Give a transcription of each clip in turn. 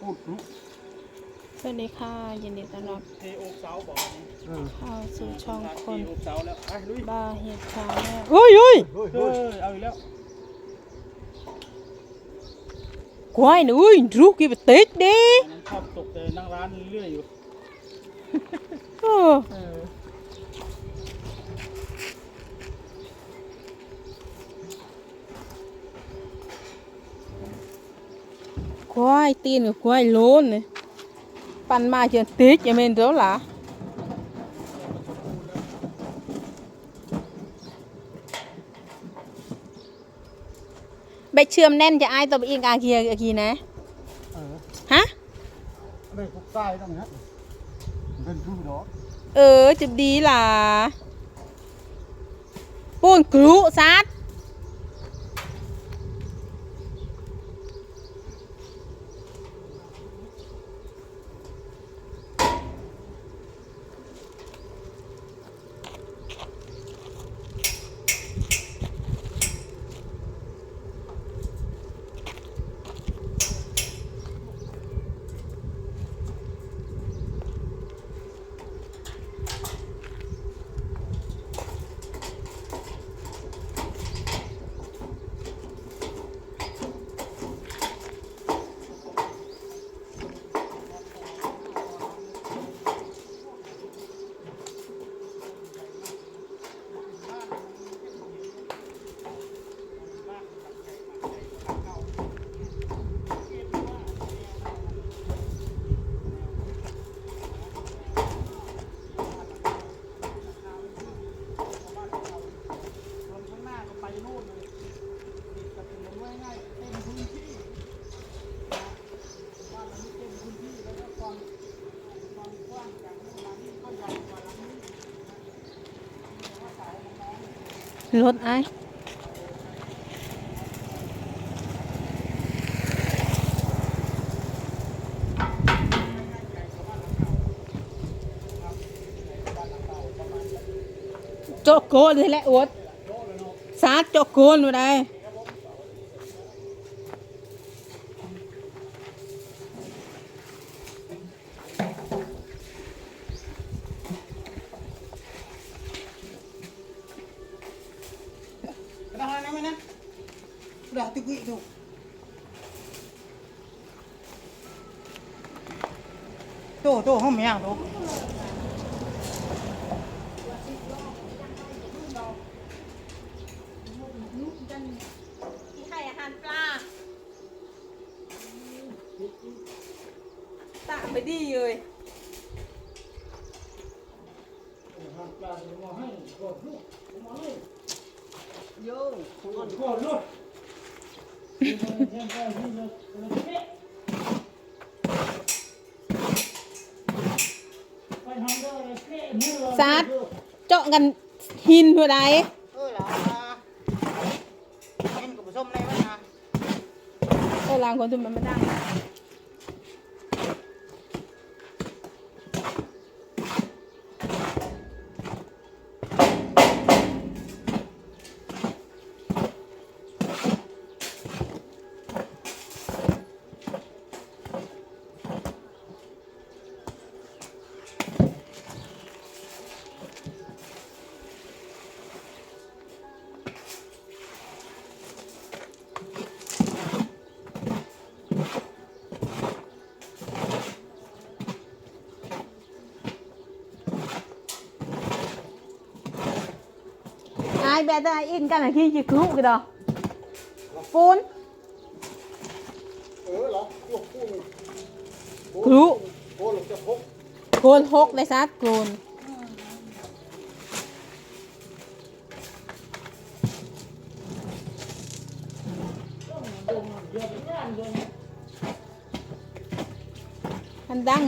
พูดลุกสวัสดีค่ะยินดีต้อนรับเทโอกเสาบอกนี่เออเข้าสู่ช่องการคเทนโอกเสาแล้วไปลุยบ้าเหตุชาแนลเฮ้ยเฮ้ยเฮ้ยเอเฮ้ยอเอาอีกแล้วควายหนูอุ้ยรูกกี่ปติดดิอันนั้นชอบตกแต่นั่งร้านเรื่อยๆอยู่เออเออ ควายตีนกับควายโลนเนี่ยปั่นมาจนติดอย่าเมนเด้อล่ะใบเชื่อมแน่นจะอายตัวไปอีกอาเกียอากีนะเออฮะได้พวกใต้ต้องฮะเป็นผู้ดอกเออจะดีล่ะปูนกรุซัด ส่วนข้างหน้าก็ไปโน่นเลยติดกับถนนไว้ง่ายเต็มพื้นที่บ้านหลังนี้เต็มพื้นที่แล้วก็ความความกว้างจากข้างหลังนี้ก็ใหญ่กว่าหลังนี้ รถไอ้โจกโกนเลยแหละอวดสาโจกโกนมาได้ กระดาษอะไรนะไหมนะ กระดาษติ๊กถูกโตโตห้ องเมียงโตที่ให้อาหารปลาตะไปดีเลยโย่คนขอลุดไปทำได้เลยเท่เมื่อสาดเจาะกันหินหัวใดเออล่ะเห็นกับผสมอะไรวะนะเออลางคนทุนมันไม่ได้ ai bé ta in cái này khi chỉ cứu cái đó phun เออเหรอพวกผู้ cứu โอ้หลงจะพก cồn hốc lấy sát cồn มันดัง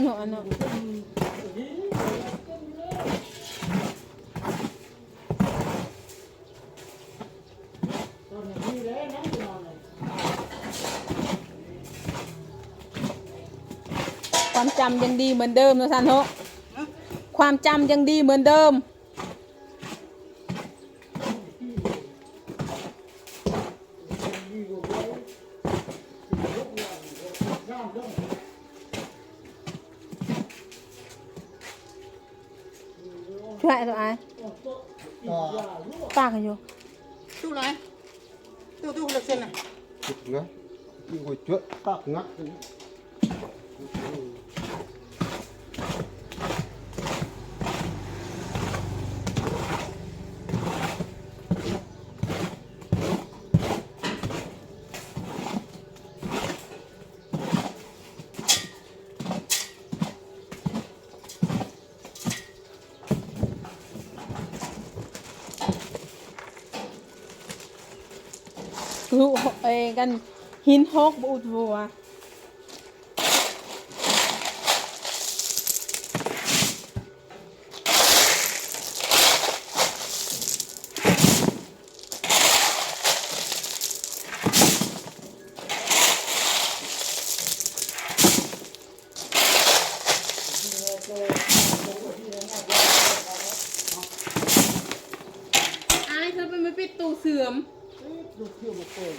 ความจำยังดีเหมือนเดิมนะสันโฮความจำยังดีเหมือนเดิม lại rồi ai ta cái vô tu lại tu tu được xem này chụp nữa đi ngồi chuột ta ngắt Lu ê กันหิน อายเธอเป็นไม่ปิดตูเสื่อม ดูเที่ยวมาเกิน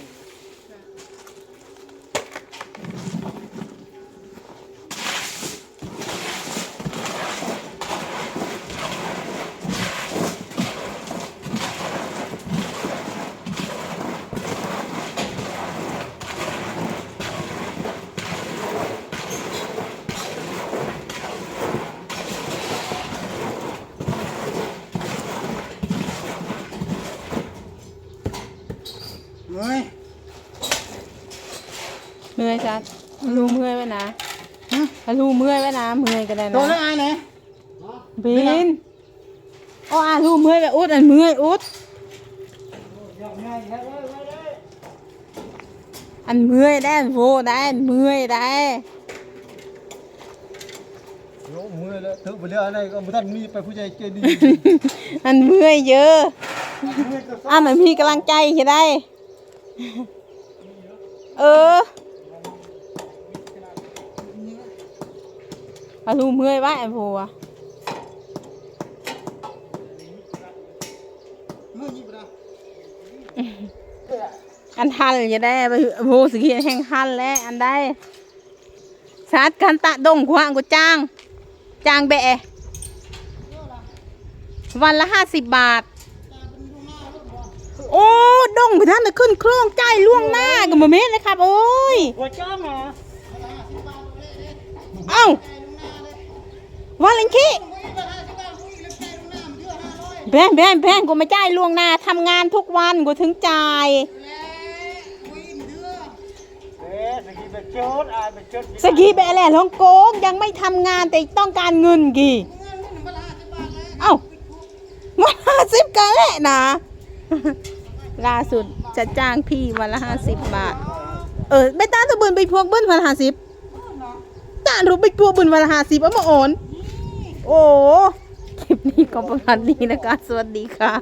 เฮ้ย เมื่อยจัดลูเมื่อยไว้นะ ถ้าลูเมื่อยไว้นะเมื่อยก็ได้ตัวนั้นะนอายไหนบินอ๋ออะลูเมื่อยไปอุดอันเมื่อยอุดอย่างไงเฮ้ยเฮ้ยเฮ้ยเฮ้ยอันเมื่อยได้อันโวได้อันเมื่อยได้ lỗ mưa là thứ vừa lừa này có một thằng mi phải phụ dây chơi đi อันเมื่อยเยอะ mưa có อะมันมีกำลังใจใช่ได้ เออ อาลูเมื่อยไว้อันโวอะมือหยิบนะอันทันจะได้ไปโวสกีแห่งทันแล้วอันได้ชาร์จกันตะดงขวางกูจ้าง จ้างแบะวันละห้าสิบบาท โอ้ดงไปท่านจะขึ้นเครื่องใจายล่วงหน้ากันมาเม็ดเลยครับ โอ้ยหัวจ้องเหรอเอ้า วันลิงคีแบนแบนแบนกูไม่จ่ายล่วงหน้าทำงานทุกวันกูถึงจ่ายสกีไปโจดอายไปโจดสกีไปแหละลงโกงยังไม่ทำงานแต่ต้องการเงินกี่เอ้าวันห้าสิบกันแหละนะล่าสุดจะจ้างพี่วันละห้าสิบบาท เออไม่ต้านตะบืนไปพวกเบิ้ลวันละห้าสิบต้านรู้ไปพวกเบิ้ลวันละห้าสิบเอามาโอน โอ้คลิปนี้ก็ประมาณนี้นะคะ สวัสดีค่ะ